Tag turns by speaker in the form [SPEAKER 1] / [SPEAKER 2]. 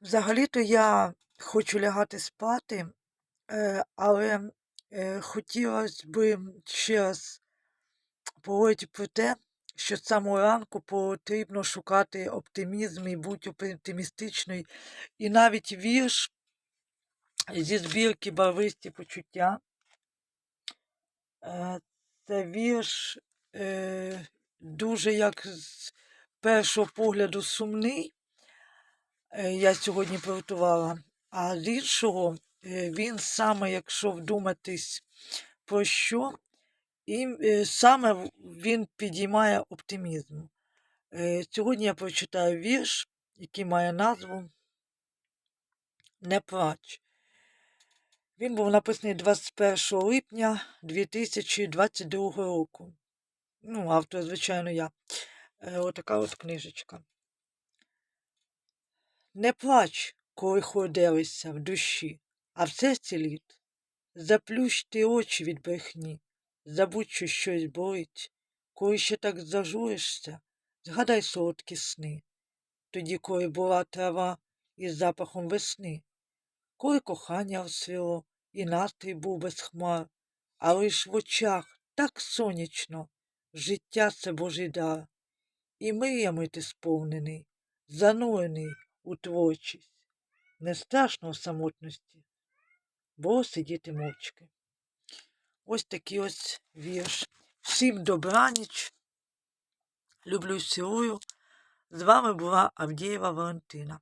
[SPEAKER 1] Взагалі-то я хочу лягати спати, е, але е, хотілося б ще раз поговорити про те, що з самого ранку потрібно шукати оптимізм і бути оптимістичною. І навіть вірш зі збірки барвисті почуття. Е, Це вірш дуже як з першого погляду сумний. Е, Я сьогодні приготувала. А з іншого, е, він саме, якщо вдуматись про що, і е, саме він підіймає оптимізм. Сьогодні я прочитаю вірш, який має назву Не плач. Він був написаний 21 липня 2022 року. Ну, автор, звичайно, я. Отака от книжечка. Не плач, коли ходилися в душі, а в серці літ. Заплющ ти очі від брехні, забудь, що щось болить. Коли ще так зажуришся, згадай солодкі сни. Тоді, коли була трава із запахом весни, коли кохання розсвіло, і настрій був без хмар, а лиш в очах так сонячно, життя це Божий дар. І мріями ти сповнений, занурений у творчість. Не страшно у самотності, бо сидіти мовчки. Ось такий ось вірш. Всім добраніч. Люблю, цілую. З вами була Авдієва Валентина.